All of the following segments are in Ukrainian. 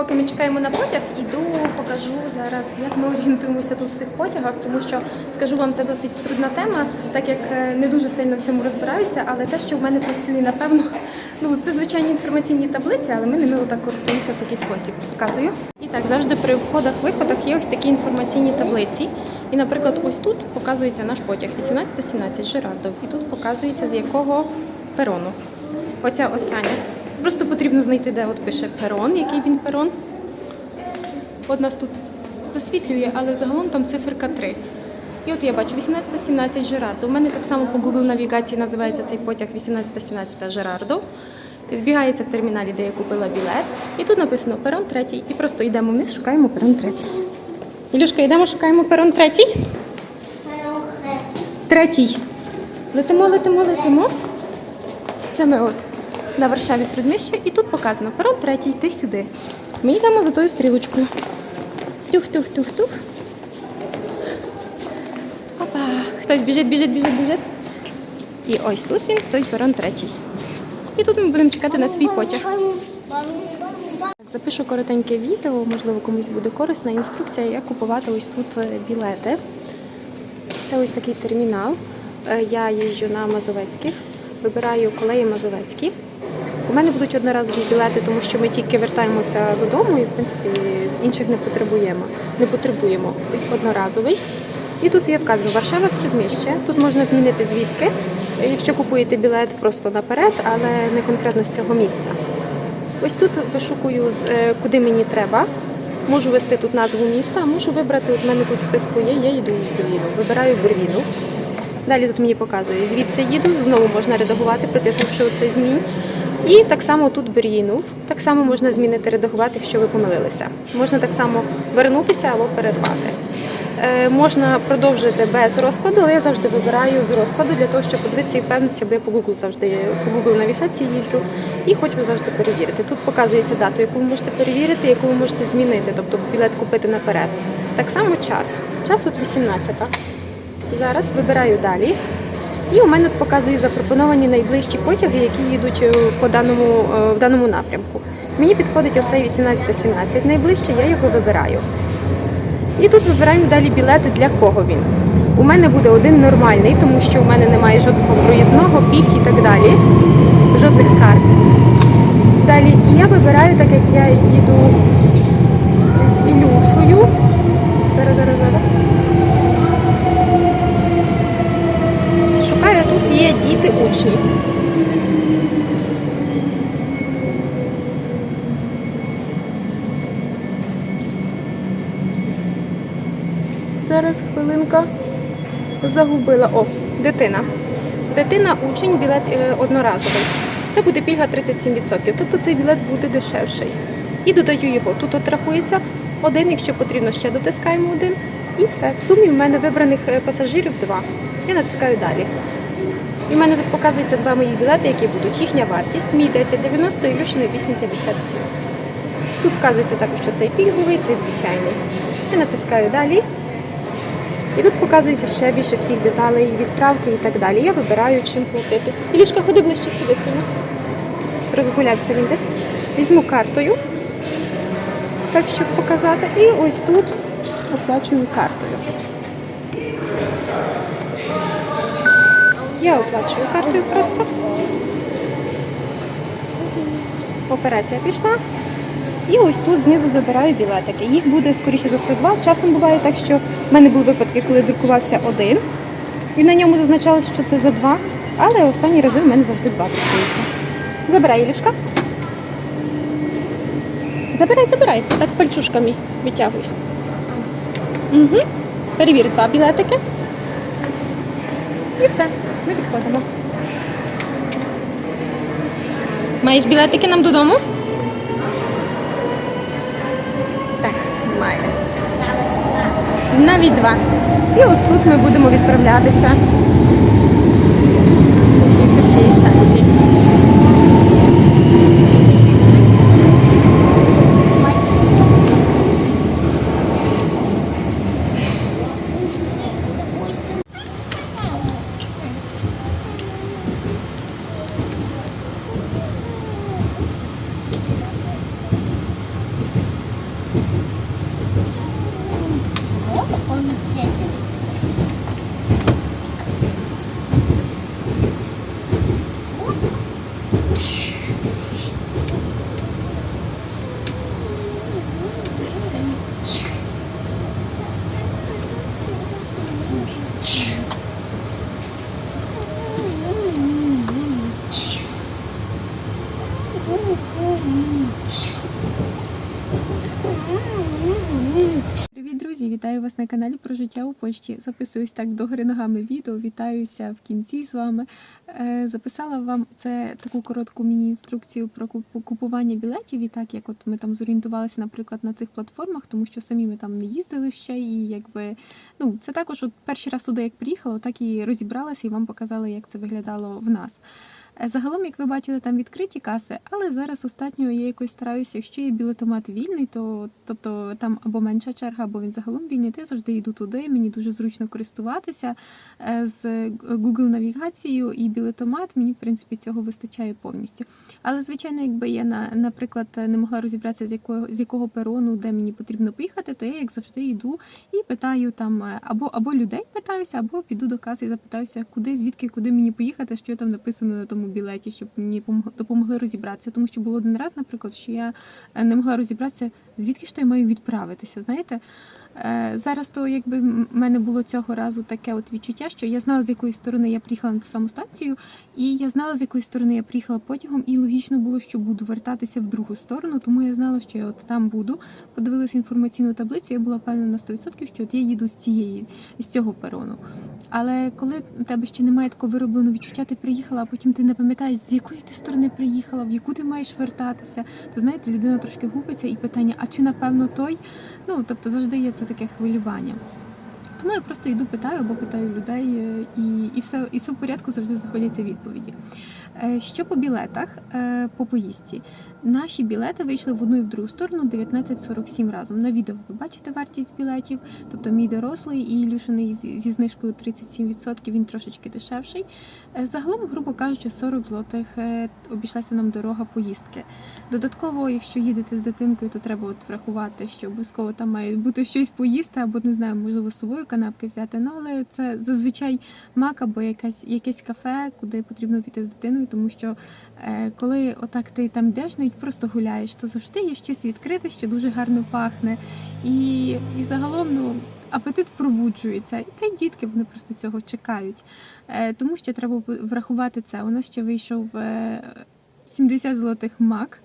Поки ми чекаємо на потяг, іду покажу зараз, як ми орієнтуємося тут в цих потягах, тому що скажу вам, це досить трудна тема, так як е, не дуже сильно в цьому розбираюся, але те, що в мене працює, напевно, ну це звичайні інформаційні таблиці, але ми ними отак користуємося в такий спосіб. Показую. І так, завжди при входах-виходах є ось такі інформаційні таблиці. І, наприклад, ось тут показується наш потяг 18-17 Жерардов. І тут показується з якого перону. Оця остання. Просто потрібно знайти, де от пише перон, який він перон. От нас тут засвітлює, але загалом там циферка 3. І от я бачу 18-17 Жерардо. У мене так само по Google навігації називається цей потяг 18-17 Жерардо. Збігається в терміналі, де я купила білет. І тут написано перон третій. І просто йдемо вниз, шукаємо перон третій. Ілюшка, йдемо, шукаємо перон третій. Третій. Летимо, летимо, летимо. Це ми от на Варшаві середміща, і тут показано перон третій, йти сюди. Ми йдемо за тою стрілочкою. Тух-тух-тух-тух. Опа! Хтось біжить, біжить, біжить, біжить. І ось тут він, той перон третій. І тут ми будемо чекати на свій потяг. Запишу коротеньке відео, можливо, комусь буде корисна інструкція, як купувати ось тут е, білети. Це ось такий термінал. Е, Я їжджу на Мазовецьких, вибираю колеї Мазовецькі. У мене будуть одноразові білети, тому що ми тільки вертаємося додому і, в принципі, інших не потребуємо. Не потребуємо одноразовий. І тут є вказано Варшава середміще. Тут можна змінити звідки, якщо купуєте білет просто наперед, але не конкретно з цього місця. Ось тут вишукую, е, куди мені треба. Можу ввести тут назву міста, а можу вибрати, от мене тут в списку є, я їду в Берліну. Вибираю Берліну. Далі тут мені показує, звідси їду, знову можна редагувати, притиснувши оцей змін. І так само тут Берлінув. Так само можна змінити редагувати, якщо ви помилилися. Можна так само вернутися або перервати. Е, можна продовжити без розкладу, але я завжди вибираю з розкладу для того, щоб подивитися і впевнитися, бо я по Google завжди по Google навігації їжджу і хочу завжди перевірити. Тут показується дату, яку ви можете перевірити, яку ви можете змінити, тобто білет купити наперед. Так само час. Час от 18. Зараз вибираю далі. І у мене показує запропоновані найближчі потяги, які їдуть е, по даному, е, в даному напрямку. Мені підходить оцей 18-17 найближче, я його вибираю. І тут вибираємо далі білети, для кого він. У мене буде один нормальний, тому що у мене немає жодного проїзного, пільг і так далі, жодних карт. Далі і я вибираю, так як я їду з Ілюшою. Зараз, зараз, зараз. Шукаю, тут є діти учні. Зараз хвилинка загубила. О, дитина. Дитина, учень, білет е, одноразовий. Це буде пільга 37%. Тобто цей білет буде дешевший. І додаю його. Тут от рахується один, якщо потрібно, ще дотискаємо один. І все. В сумі в мене вибраних е, пасажирів два. Я натискаю далі. І в мене тут показується два мої білети, які будуть. Їхня вартість. Мій 10,90 і Люшиний 8,57. Тут вказується також, що цей пільговий, цей звичайний. Я натискаю далі. І тут показується ще більше всіх деталей, відправки і так далі. Я вибираю, чим платити. Ілюшка, ходи ближче сюди сину. Розгулявся він десь. Візьму картою, так щоб показати. І ось тут оплачую картою. Я оплачую картою просто. Операція пішла. І ось тут знизу забираю білетики. Їх буде, скоріше за все, два. Часом буває так, що в мене були випадки, коли друкувався один. І на ньому зазначалось, що це за два. Але останні рази в мене завжди два друкуються. Забирай, Ілюшка. Забирай, забирай. Так пальчушками витягуй. Угу. Перевір два білетики. І все. Ми підходимо. Маєш білетики нам додому? Так, має. Навіть два. І ось тут ми будемо відправлятися вітаю вас на каналі про життя у Польщі. Записуюсь так догори ногами відео. Вітаюся в кінці з вами. Е, Записала вам це таку коротку міні-інструкцію про купування білетів. І так як от ми там зорієнтувалися, наприклад, на цих платформах, тому що самі ми там не їздили ще, і якби ну це також от перший раз туди, як приїхала, так і розібралася і вам показала, як це виглядало в нас. Е, Загалом, як ви бачили, там відкриті каси, але зараз останнього я якось стараюся, якщо є білетомат вільний, то тобто там або менша черга, або він загалом вільний, то я завжди йду туди. Мені дуже зручно користуватися е, з Google навігацією і білетомат. Мені в принципі цього вистачає повністю. Але звичайно, якби я на, наприклад, не могла розібратися з якого з якого перону, де мені потрібно поїхати, то я як завжди йду і питаю там е, або або людей питаюся, або піду до каси і запитаюся, куди, звідки, куди мені поїхати, що там написано на тому білеті, щоб мені помог- допомогли розібратися. Тому що було один раз, наприклад, що я е, не могла розібратися, звідки ж то я маю відправитися. Знаєте, зараз то якби в мене було цього разу таке от відчуття, що я знала, з якої сторони я приїхала на ту саму станцію, і я знала, з якої сторони я приїхала потягом, і логічно було, що буду вертатися в другу сторону, тому я знала, що я от там буду. Подивилася інформаційну таблицю, я була впевнена на 100%, що от я їду з цієї з цього перону. Але коли у тебе ще немає такого виробленого відчуття, ти приїхала, а потім ти не пам'ятаєш, з якої ти сторони приїхала, в яку ти маєш вертатися, то знаєте, людина трошки губиться і питання, а чи напевно той? Ну тобто завжди є це таке хвилювання. Тому я просто йду, питаю або питаю людей, е, і, і все і все в порядку завжди знаходяться відповіді. Е, Що по білетах е, по поїздці? Наші білети вийшли в одну і в другу сторону 19,47 разом. На відео ви бачите вартість білетів, тобто мій дорослий і Ілюшиний зі знижкою 37%, він трошечки дешевший. Е, Загалом, грубо кажучи, 40 злотих е, обійшлася нам дорога поїздки. Додатково, якщо їдете з дитинкою, то треба от врахувати, що обов'язково там має бути щось поїсти, або не знаю, можливо, з собою канапки взяти. Ну але це зазвичай мак або якась якесь кафе, куди потрібно піти з дитиною, тому що е, коли отак ти там йдеш, навіть просто гуляєш, то завжди є щось відкрите, що дуже гарно пахне. І, і загалом, ну. Апетит пробуджується, і та й дітки вони просто цього чекають. Е, тому що треба врахувати це. У нас ще вийшов е, 70 злотих мак.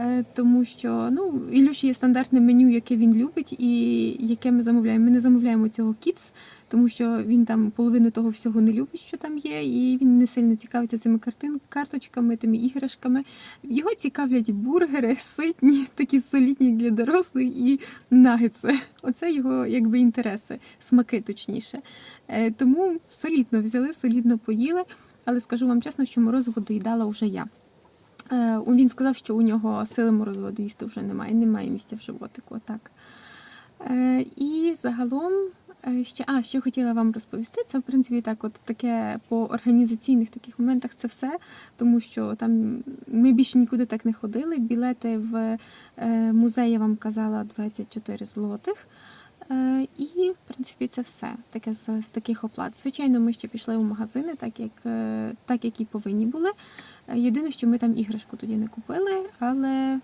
Е, Тому що ну, Ілюші є стандартне меню, яке він любить, і яке ми замовляємо. Ми не замовляємо цього кіц, тому що він там половину того всього не любить, що там є, і він не сильно цікавиться цими картин, карточками, тими іграшками. Його цікавлять бургери, ситні, такі солідні для дорослих і нагетси. Оце його якби інтереси, смаки точніше. Е, Тому солідно взяли, солідно поїли, але скажу вам чесно, що морозиво доїдала вже я. Е, Він сказав, що у нього сили морозива доїсти вже немає, немає місця в животику. Так. Е, І загалом е, ще, а, що хотіла вам розповісти, це в принципі так, от таке по організаційних таких моментах це все, тому що там ми більше нікуди так не ходили. Білети в музей я вам казала 24 злотих. Е, І, в принципі, це все таке з, з таких оплат. Звичайно, ми ще пішли у магазини, так як, е, так як і повинні були. Е, Єдине, що ми там іграшку тоді не купили, але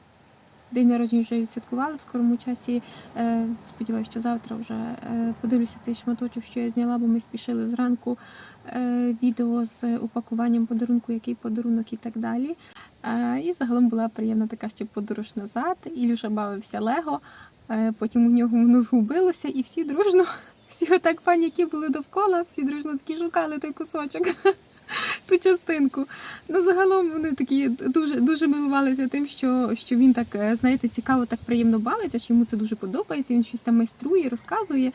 день народження вже відсвяткували в скорому часі. Сподіваюся, що завтра вже подивлюся цей шматочок, що я зняла, бо ми спішили зранку відео з упакуванням подарунку, який подарунок і так далі. І загалом була приємна така ще подорож назад. Ілюша бавився Лего, потім у нього воно згубилося, і всі дружно, всі отак які були довкола, всі дружно такі шукали той кусочок. Ту частинку. Ну, загалом вони такі дуже дуже милувалися тим, що, що він так, е, знаєте, цікаво, так приємно бавиться, що йому це дуже подобається. Він щось там майструє, розказує.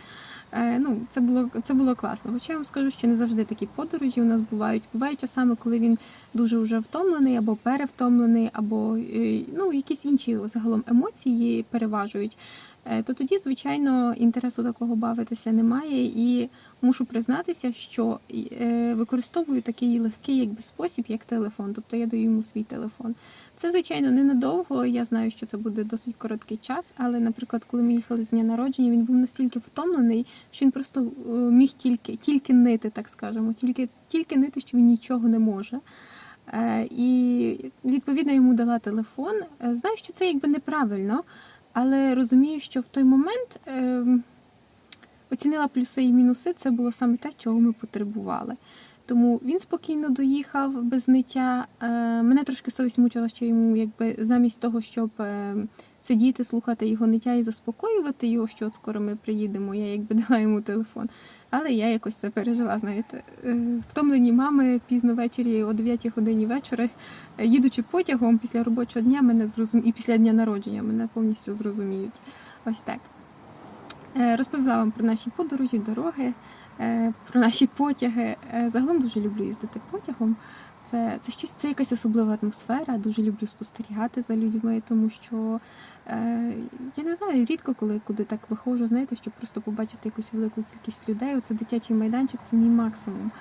Е, Ну, це було це було класно. Хоча я вам скажу, що не завжди такі подорожі у нас бувають. Бувають часами, коли він дуже вже втомлений, або перевтомлений, або е, ну, якісь інші загалом емоції переважують. Е, То тоді, звичайно, інтересу такого бавитися немає, і мушу признатися, що е, використовую такий легкий якби спосіб, як телефон. Тобто я даю йому свій телефон. Це, звичайно, ненадовго. Я знаю, що це буде досить короткий час, але, наприклад, коли ми їхали з дня народження, він був настільки втомлений, що він просто е, міг тільки, тільки нити, так скажемо, тільки, тільки нити, що він нічого не може. Е, І відповідно йому дала телефон. Знаю, що це якби неправильно, але розумію, що в той момент ем, оцінила плюси і мінуси. Це було саме те, чого ми потребували. Тому він спокійно доїхав без ниття. Е, Мене трошки совість мучила, що йому якби замість того, щоб е, сидіти, слухати його ниття і заспокоювати його, що от скоро ми приїдемо, я якби дала йому телефон. Але я якось це пережила, знаєте. Е, Втомлені мами пізно ввечері о 9 годині вечора, їдучи потягом після робочого дня, мене зрозуміють, і після дня народження мене повністю зрозуміють. Ось так. Е, Розповіла вам про наші подорожі, дороги, е, про наші потяги. Е, Загалом дуже люблю їздити потягом. Це, це щось, це якась особлива атмосфера. Дуже люблю спостерігати за людьми, тому що е, я не знаю, рідко коли куди так виходжу, знаєте, щоб просто побачити якусь велику кількість людей. Оце дитячий майданчик, це мій максимум.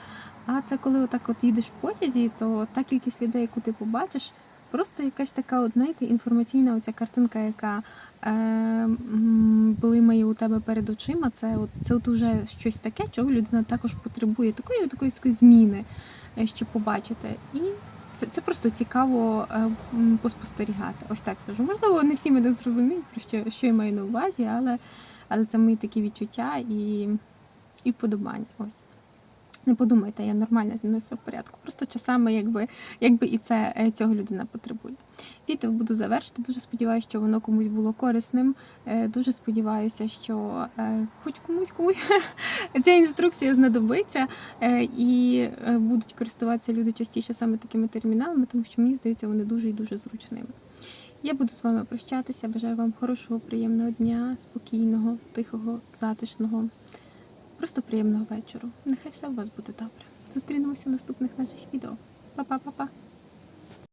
А це коли отак от їдеш в потязі, то та кількість людей, яку ти побачиш, просто якась така, от, знаєте, інформаційна оця картинка, яка е, блимає у тебе перед очима. Це от це от уже щось таке, чого людина також потребує, такої такої зміни, е, щоб побачити. І це, це просто цікаво е, поспостерігати. Ось так скажу. Можливо, не всі мене зрозуміють, про що, що я маю на увазі, але, але це мої такі відчуття і, і вподобання. Ось. Не подумайте, я нормальна зі мною все в порядку. Просто часами, якби, якби і це е, цього людина потребує. Відео буду завершити. Дуже сподіваюся, що воно комусь було корисним. Е, Дуже сподіваюся, що е, хоч комусь комусь ця інструкція знадобиться і будуть користуватися люди частіше саме такими терміналами, тому що мені здається, вони дуже і дуже зручними. Я буду з вами прощатися. Бажаю вам хорошого, приємного дня, спокійного, тихого, затишного. Просто приємного вечора. Нехай все у вас буде добре. Зустрінемося в наступних наших відео. Па-па-па-па!